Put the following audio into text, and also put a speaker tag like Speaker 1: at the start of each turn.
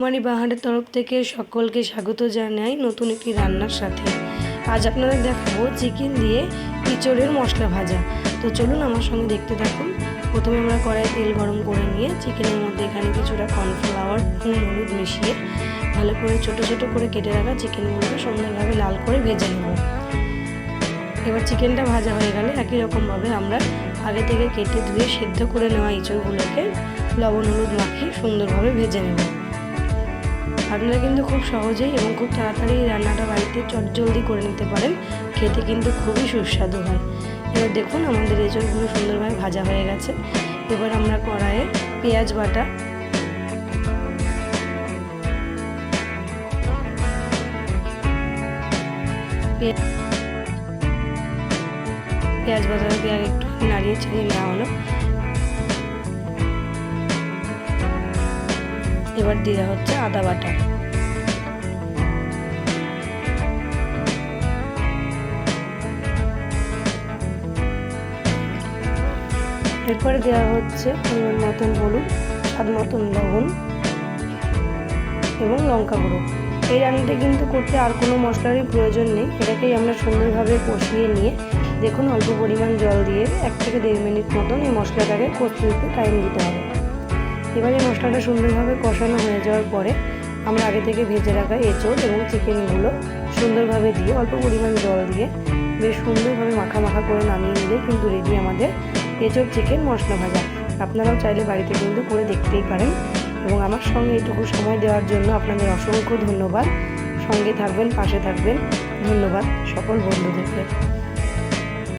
Speaker 1: কুমারী বাহারের তরফ থেকে সকলকে স্বাগত জানাই নতুন একটি রান্নার সাথে। আজ আপনাদের দেখাবো চিকেন দিয়ে ইঁচড়ের মশলা ভাজা। তো চলুন আমার সঙ্গে দেখতে থাকুন। প্রথমে আমরা কড়াই তেল গরম করে নিয়ে চিকেনের মধ্যে এখানে কিছুটা কর্নফ্লাওয়ার হলুদ মিশিয়ে ভালো করে ছোট ছোট করে কেটে রাখা চিকেনগুলোকে সুন্দরভাবে লাল করে ভেজে নেব। এবার চিকেনটা ভাজা হয়ে গেলে একই রকমভাবে আমরা আগে থেকে কেটে ধুয়ে সেদ্ধ করে নেওয়া ইঁচড়গুলোকে লবণ, হলুদ মাখিয়ে সুন্দরভাবে ভেজে নেব। আপনারা কিন্তু খুব সহজেই এবং খুব তাড়াতাড়ি রান্নাটা বাড়িতে চটজলদি করে নিতে পারেন। খেতে কিন্তু খুবই সুস্বাদু হয়। এবার দেখুন আমাদের এঁচড়গুলো সুন্দরভাবে ভাজা হয়ে গেছে। এবার আমরা কড়াইয়ে পেঁয়াজ বাটা পেঁয়াজ বাটাটাকে আর একটু নাড়িয়ে ছাড়িয়ে নেওয়া হলো। এবার দেওয়া হচ্ছে আদা বাটা। এরপরে দেওয়া হচ্ছে পরিমাণ মতন হলুদ, স্বাদ মতন লবণ এবং লঙ্কা গুঁড়ো। এই রান্নাটা কিন্তু করতে আর কোনো মশলারই প্রয়োজন নেই, এটাকেই আমরা সুন্দরভাবে কষিয়ে নিয়ে দেখুন অল্প পরিমাণ জল দিয়ে এক থেকে দেড় মিনিট মতন এই মশলাটাকে কষতে টাইম দিতে হবে। এবার এই মশলাটা সুন্দরভাবে কষানো হয়ে যাওয়ার পরে আমরা আগে থেকে ভেজে রাখা এঁচড় এবং চিকেনগুলো সুন্দরভাবে দিয়ে, অল্প পরিমাণ জল দিয়ে বেশ সুন্দরভাবে মাখা মাখা করে নামিয়ে নিলে কিন্তু রেডি আমাদের এঁচড়, চিকেন, মশলা ভাজা। আপনারাও চাইলে বাড়িতে কিন্তু করে দেখতেই পারেন এবং আমার সঙ্গে এইটুকু সময় দেওয়ার জন্য আপনাদের অসংখ্য ধন্যবাদ। সঙ্গে থাকবেন, পাশে থাকবেন। ধন্যবাদ সকল বন্ধুদেরকে।